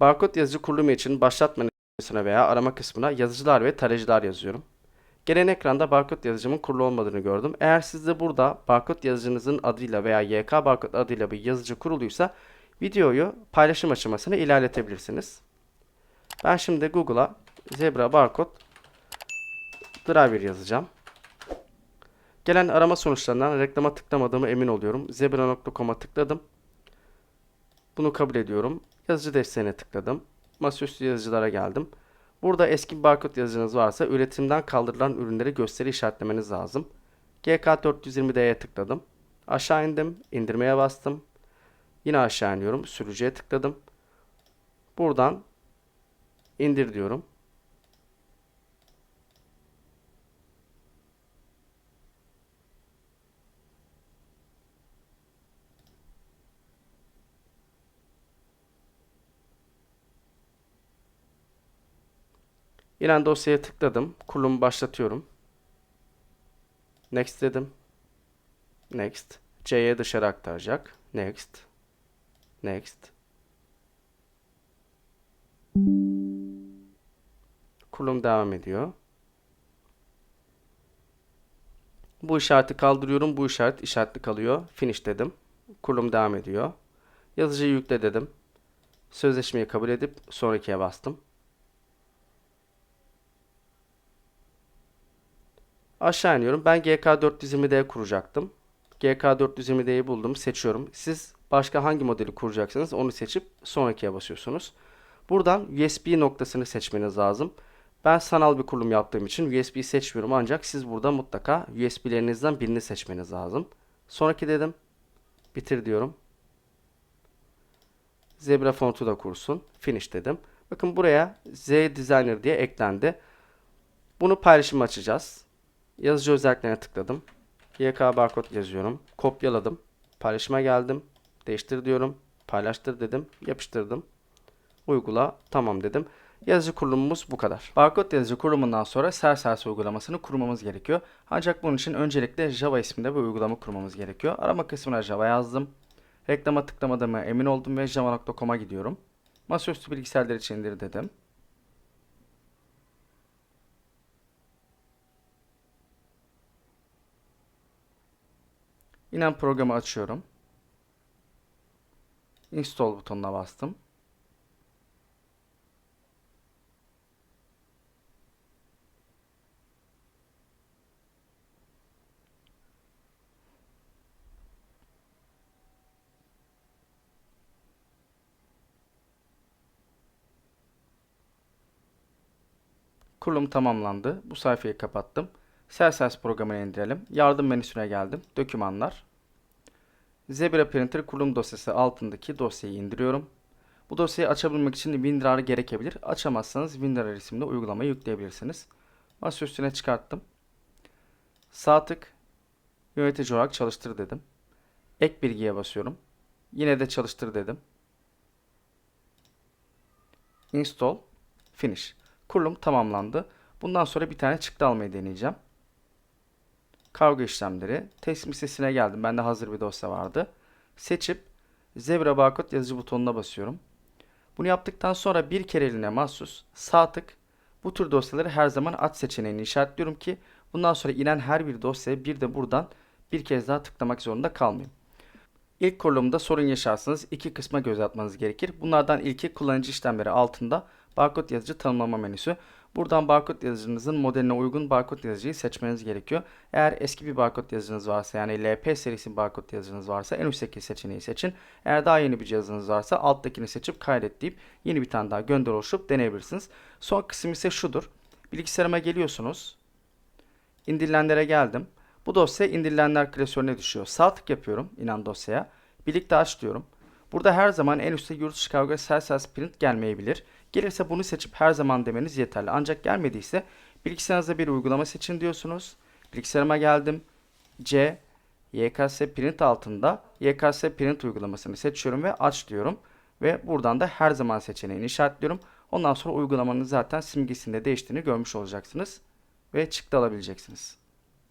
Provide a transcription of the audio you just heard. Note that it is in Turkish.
Barkod yazıcı kurulumu için başlat menüsüne veya arama kısmına yazıcılar ve tarayıcılar yazıyorum. Gelen ekranda barkod yazıcımın kurulu olmadığını gördüm. Eğer siz de burada barkod yazıcınızın adıyla veya YK barkod adıyla bir yazıcı kuruluysa videoyu paylaşım aşamasına ilerletebilirsiniz. Ben şimdi Google'a Zebra barkod driver yazacağım. Gelen arama sonuçlarından reklama tıklamadığımı emin oluyorum. Zebra.com'a tıkladım. Bunu kabul ediyorum. Yazıcı desteğine tıkladım. Masaüstü yazıcılara geldim. Burada eski barkod yazıcınız varsa üretimden kaldırılan ürünleri gösteri işaretlemeniz lazım. GK420D'ye tıkladım. Aşağı indim. indirmeye bastım. Yine aşağı iniyorum. Sürücüye tıkladım. Buradan indir diyorum. İnen dosyaya tıkladım. Kurulumu başlatıyorum. Next dedim. Next. C'ye dışarı aktaracak. Next. Next. Kurulum devam ediyor. Bu işareti kaldırıyorum. Bu işaret işaretli kalıyor. Finish dedim. Kurulum devam ediyor. Yazıcıyı yükle dedim. Sözleşmeyi kabul edip sonrakiye bastım. Aşağı iniyorum. Ben GK420D kuracaktım. GK420D'yi buldum. Seçiyorum. Siz başka hangi modeli kuracaksınız onu seçip sonrakiye basıyorsunuz. Buradan USB noktasını seçmeniz lazım. Ben sanal bir kurulum yaptığım için USB seçmiyorum ancak siz burada mutlaka USB'lerinizden birini seçmeniz lazım. Sonraki dedim. Bitir diyorum. Zebra fontu da kursun. Finish dedim. Bakın buraya Z Designer diye eklendi. Bunu paylaşım açacağız. Yazıcı özelliklerine tıkladım. YK barkod yazıyorum. Kopyaladım. Paylaşıma geldim. Değiştir diyorum. Paylaştır dedim. Yapıştırdım. Uygula. Tamam dedim. Yazıcı kurulumumuz bu kadar. Barkod yazıcı kurulumundan sonra Serserse uygulamasını kurmamız gerekiyor. Ancak bunun için öncelikle Java isminde bir uygulama kurmamız gerekiyor. Arama kısmına Java yazdım. Reklama tıklamadığıma emin oldum ve java.com'a gidiyorum. Masaüstü bilgisayarlar için indir dedim. İnen programı açıyorum. Install butonuna bastım. Kurulum tamamlandı. Bu sayfayı kapattım. Celsius programını indirelim. Yardım menüsüne geldim. Dokümanlar. Zebra Printer kurulum dosyası altındaki dosyayı indiriyorum. Bu dosyayı açabilmek için WinRAR gerekebilir. Açamazsanız WinRAR isimli uygulamayı yükleyebilirsiniz. Masa üstüne çıkarttım. Sağ tık yönetici olarak çalıştır dedim. Ek bilgiye basıyorum. Yine de çalıştır dedim. Install, finish. Kurulum tamamlandı. Bundan sonra bir tane çıktı almayı deneyeceğim. Kargo işlemleri. Teslim listesine geldim. Bende hazır bir dosya vardı. Seçip Zebra Barkod yazıcı butonuna basıyorum. Bunu yaptıktan sonra bir kereliğine mahsus sağ tık bu tür dosyaları her zaman aç seçeneğini işaretliyorum ki bundan sonra inen her bir dosyaya bir de buradan bir kez daha tıklamak zorunda kalmayayım. İlk kurulumda sorun yaşarsanız iki kısma göz atmanız gerekir. Bunlardan ilki kullanıcı işlemleri altında barkod yazıcı tanımlama menüsü. Buradan barkod yazıcınızın modeline uygun barkod yazıcıyı seçmeniz gerekiyor. Eğer eski bir barkod yazıcınız varsa yani LP serisi barkod yazıcınız varsa en üstteki seçeneği seçin. Eğer daha yeni bir cihazınız varsa alttakini seçip kaydet deyip yeni bir tane daha gönder oluşturup deneyebilirsiniz. Son kısım ise şudur. Bilgisayarıma geliyorsunuz. İndirilenlere geldim. Bu dosya indirilenler klasörüne düşüyor. Sağ tık yapıyorum inan dosyaya. Birlikte aç diyorum. Burada her zaman en üstte yurt dışı kavga Celsius print gelmeyebilir. Gelirse bunu seçip her zaman demeniz yeterli. Ancak gelmediyse bilgisayarınızda bir uygulama seçin diyorsunuz. Bilgisayarıma geldim. C YKS print altında YKS print uygulamasını seçiyorum ve aç diyorum. Ve buradan da her zaman seçeneğini işaretliyorum. Ondan sonra uygulamanın zaten simgesinde değiştiğini görmüş olacaksınız. Ve çıktı alabileceksiniz.